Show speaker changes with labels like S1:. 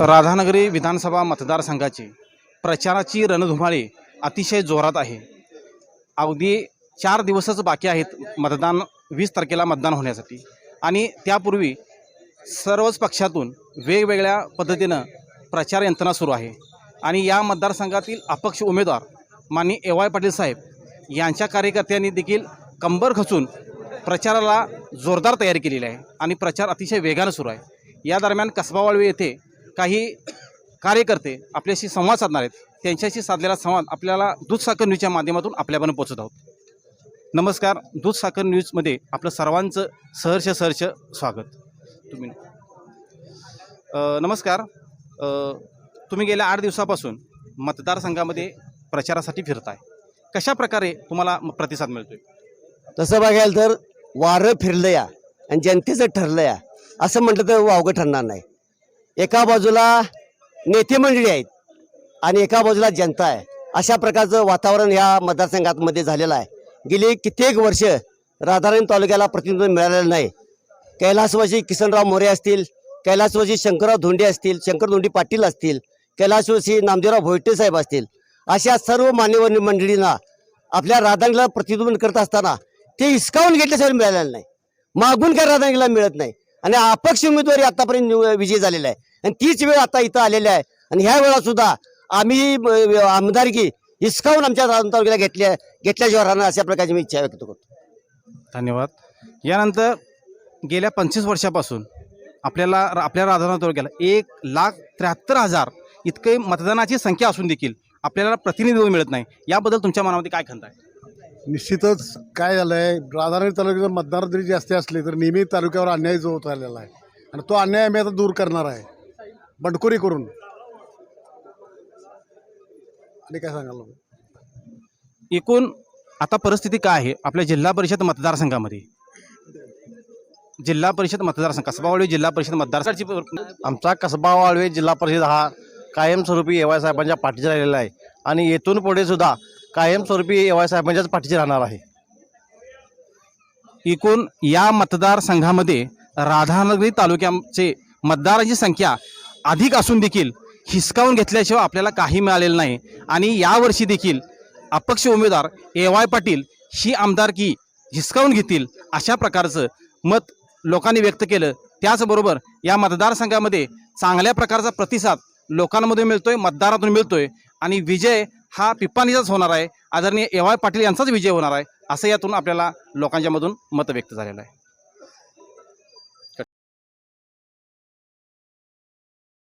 S1: राधानगरी विधानसभा मतदारसंघाची प्रचाराची रणधुमाळी अतिशय जोरात आहे. अगदी चार दिवसच बाकी आहेत मतदान वीस तारखेला मतदान होण्यासाठी. आणि त्यापूर्वी सर्वच पक्षातून वेगवेगळ्या पद्धतीनं प्रचार यंत्रणा सुरू आहे. आणि या मतदारसंघातील अपक्ष उमेदवार माननीय ए वाय पाटील साहेब यांच्या कार्यकर्त्यांनी देखील कंबर खचून प्रचाराला जोरदार तयारी केलेली आहे. आणि प्रचार अतिशय वेगानं सुरू आहे. या दरम्यान कसबावाळवे येथे काही कार्यकर्ते आपल्याशी संवाद साधणार आहेत. त्यांच्याशी साधलेला संवाद आपल्याला दूध साखर न्यूजच्या माध्यमातून आपल्यापर्यंत पोहोचत आहोत. नमस्कार. दूध साखर न्यूजमध्ये आपलं सर्वांचं सहर्ष सहर्ष स्वागत. तुम्ही नमस्कार. तुम्ही गेल्या आठ दिवसापासून मतदारसंघामध्ये प्रचारासाठी फिरताय. कशा प्रकारे तुम्हाला म- प्रतिसाद मिळतोय?
S2: तसं बघायला तर वारं फिरलं या आणि जनतेचं ठरलं या. असं म्हटलं तर वावगं ठरणार नाही. एका बाजूला नेते मंडळी आहेत आणि एका बाजूला जनता आहे. अशा प्रकारचं वातावरण या मतदारसंघामध्ये झालेलं आहे. गेली कित्येक वर्ष राधारण तालुक्याला प्रतिनिधित्व मिळालेलं नाही. कैलासवासी किसनराव मोरे असतील कैलासवासी शंकरराव धोंडे असतील शंकर धोंडी पाटील असतील कैलासवासी नामदेवराव भोयटे साहेब असतील अशा सर्व मान्यवर मंडळींना आपल्या राधांगीला प्रतिनिधित्व करत असताना ते हिसकावून घेतल्याशिवाय मिळालेलं नाही. मागून काय राधांगीला मिळत नाही. आणि अपक्ष उमेदवारी आतापर्यंत विजय विजयी झालेला आहे. आणि तीच वेळ आता इथं आलेली आहे. आणि ह्या वेळा सुद्धा आम्ही आमदारकी हिसकावून आमच्या तालुक्याला घेतल्या घेतल्याशिवाय राहणार अशा प्रकारची मी इच्छा व्यक्त करतो.
S1: धन्यवाद. यानंतर गेल्या पंचवीस वर्षापासून आपल्याला आपल्या राधानगरी तालुक्याला एक लाख त्र्याहत्तर हजार इतके मतदानाची संख्या असून देखील आपल्याला प्रतिनिधित्व मिळत नाही. याबद्दल तुमच्या मनामध्ये काय खंत आहे?
S3: निश्चितच काय झालं आहे राधानगरी तालुक्यात मतदार जरी जास्त असले तर नेहमी तालुक्यावर अन्याय जो होत आलेला आहे. आणि तो अन्याय आम्ही आता दूर करणार आहे. बंडखोरी करून. आणि काय सांगाल
S1: एकूण आता परिस्थिती काय आहे? आपल्या जिल्हा परिषद मतदारसंघामध्ये. जिल्हा परिषद मतदारसंघ कसबावळी जिल्हा परिषद मतदारसंघाची
S4: आमचा कसबा वाळवे जिल्हा परिषद हा कायमस्वरूपी एवाय साहेबांच्या पाठीशी राहिलेला आहे. आणि येथून पुढे सुद्धा कायमस्वरूपी एवाय साहेबांच्याच पाठीशी राहणार आहे.
S1: एकूण या मतदारसंघामध्ये राधानगरी तालुक्याचे मतदारांची संख्या अधिक असून देखील हिसकावून घेतल्याशिवाय आपल्याला काही मिळालेलं नाही. आणि यावर्षी देखील अपक्ष उमेदवार ए वाय पाटील ही आमदारकी हिसकावून घेतील अशा प्रकारचं मत लोकांनी व्यक्त केलं. त्याचबरोबर या मतदारसंघामध्ये चांगल्या प्रकारचा प्रतिसाद लोकांमध्ये मिळतोय मतदारातून मिळतोय. आणि विजय हा पिप्पानीचाच होणार आहे. आदरणीय ए वाय पाटील यांचाच विजय होणार आहे असं यातून आपल्याला लोकांच्यामधून मत व्यक्त झालेलं आहे.